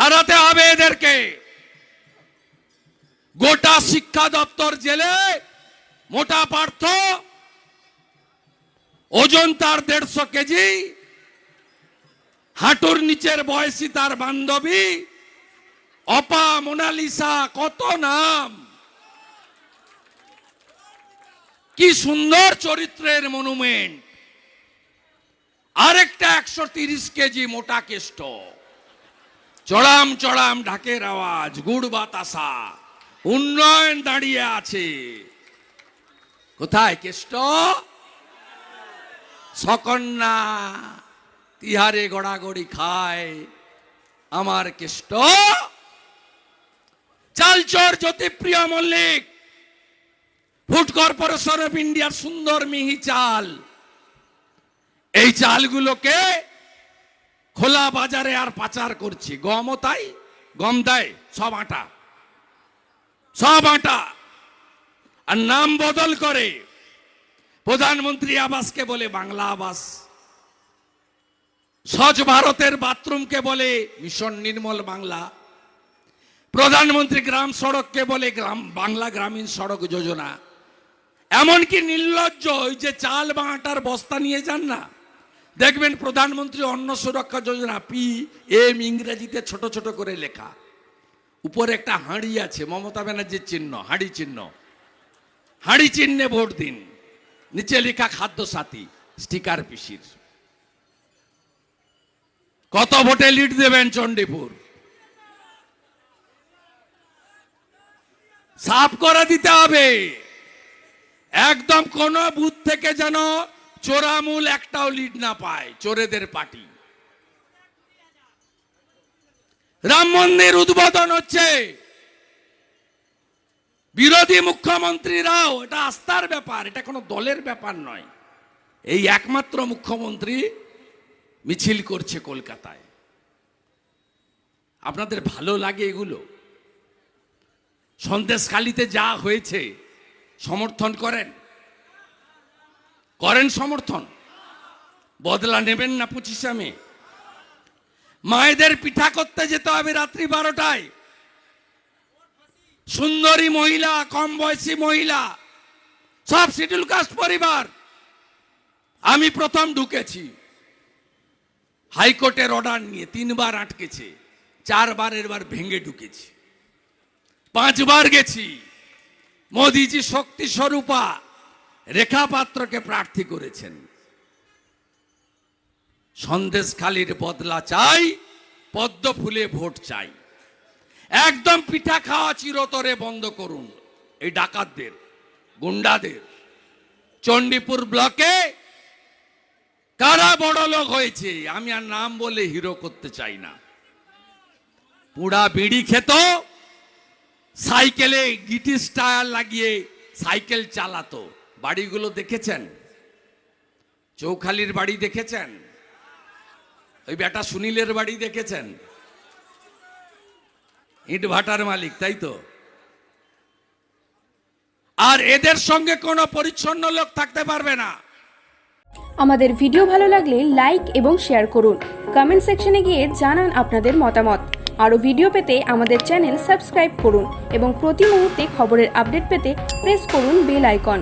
হারাতে হবে এদেরকে। গোটা শিক্ষা দপ্তর জেলে মোটা পার্থ, ওজন তার দেড়শো কেজি, হাঁটুর নিচের বয়সী তার বান্ধবী, অপা মোনালিসা কত নাম। কি সুন্দর চরিত্রের মনুমেন্ট। আরেকটা একশো তিরিশ কেজি মোটা কেষ্ট। চড়াম চড়াম ঢাকের আওয়াজ, গুড় বাতাসা। উন্নয়ন দাঁড়িয়ে আছে। কোথায় কেষ্ট? সকন্যা তিহারে গড়াগড়ি খায়। আমার Keshto? চালচর Jyotipriya Mallick food corporation of ইন্ডিয়ার সুন্দর মিহি চাল। এই চালগুলোকে খোলা বাজারে আর পাচার করছি। গমও তাই, গম দেয়, সব আটা। সব আটা। আর নাম বদল করে প্রধানমন্ত্রী আবাসকে বলে বাংলা আবাস। স্বচ্ছ ভারতের বাথরুমকে বলে মিশন নির্মল বাংলা। প্রধানমন্ত্রী গ্রাম সড়ককে বলে গ্রাম বাংলা গ্রামীণ সড়ক যোজনা। এমনকি নির্লজ্জ ওই যে চাল বা আটার বস্তা নিয়ে যান না? দেখবেন প্রধানমন্ত্রী অন্ন সুরক্ষা যোজনা পি এম ইংরেজিতে ছোট ছোট করে লেখা। উপরে একটা হাঁড়ি আছে, মমতা ব্যানার্জির চিহ্ন, হাঁড়ি চিহ্ন। হাঁড়ি চিহ্নে ভোট দিন। নিচে লেখা খাদ্য সাথী, স্টিকার পিসির। কত ভোটে লিড দেবেন চণ্ডীপুর? সাফ করে দিতে হবে। একদম কোন বুথ থেকে যেন চোরামূল একটাও লিড না পায়, চোরেদের পার্টি। রাম মন্দির উদ্বোধন হচ্ছে। বিরোধী মুখ্যমন্ত্রীরাও, এটা আস্থার ব্যাপার, এটা কোনো দলের ব্যাপার নয়। এই একমাত্র মুখ্যমন্ত্রী মিছিল করছে কলকাতায়। আপনাদের ভালো লাগে এগুলো? সন্দেশখালিতে যা হয়েছে, সমর্থন করেন? করেন সমর্থন। বদলা নেবেন না পঁচিশে মে। মায়েদের পিঠা করতে যেতে হবে রাত্রি বারোটায়। সুন্দরী মহিলা, কম বয়সী মহিলা, সব শিডিউল কাস্ট পরিবার। আমি প্রথম ঢুকেছি। হাইকোর্টের অর্ডার নিয়ে তিনবার আটকেছে, চারবারের বার ভেঙে ঢুকেছি। পাঁচবার গেছি। মোদিজি শক্তি স্বরূপা রেখা পাত্রকে প্রার্থী করেছেন। সন্দেশখালির বদলা চাই পদ্ম ফুলে ভোট চাই। একদম পিঠা খাওয়া চিরতরে বন্ধ করুন। এই ডাকাতদের, গুন্ডাদের, চণ্ডীপুর ব্লকে কারা বড় লোক হয়েছে, আমি আর নাম বলে হিরো করতে চাই না। পুরা বিড়ি খেত, সাইকেলে গিটিস টায়ার লাগিয়ে সাইকেল চালাতো। বাড়িগুলো দেখেছেন? চৌখালির বাড়ি দেখেছেন? ওই বেটা সুনীলের বাড়ি দেখেছেন? ইট ভাটার মালিক, তাই তো? আর এদের সঙ্গে কোনো পরিচ্ছন্ন লোক থাকতে পারবে না। আমাদের ভিডিও ভালো লাগলে লাইক এবং শেয়ার করুন। কমেন্ট সেকশনে গিয়ে জানান আপনাদের মতামত। আরও ভিডিও পেতে আমাদের চ্যানেল সাবস্ক্রাইব করুন এবং প্রতি মুহূর্তে খবরের আপডেট পেতে প্রেস করুন বেল আইকন।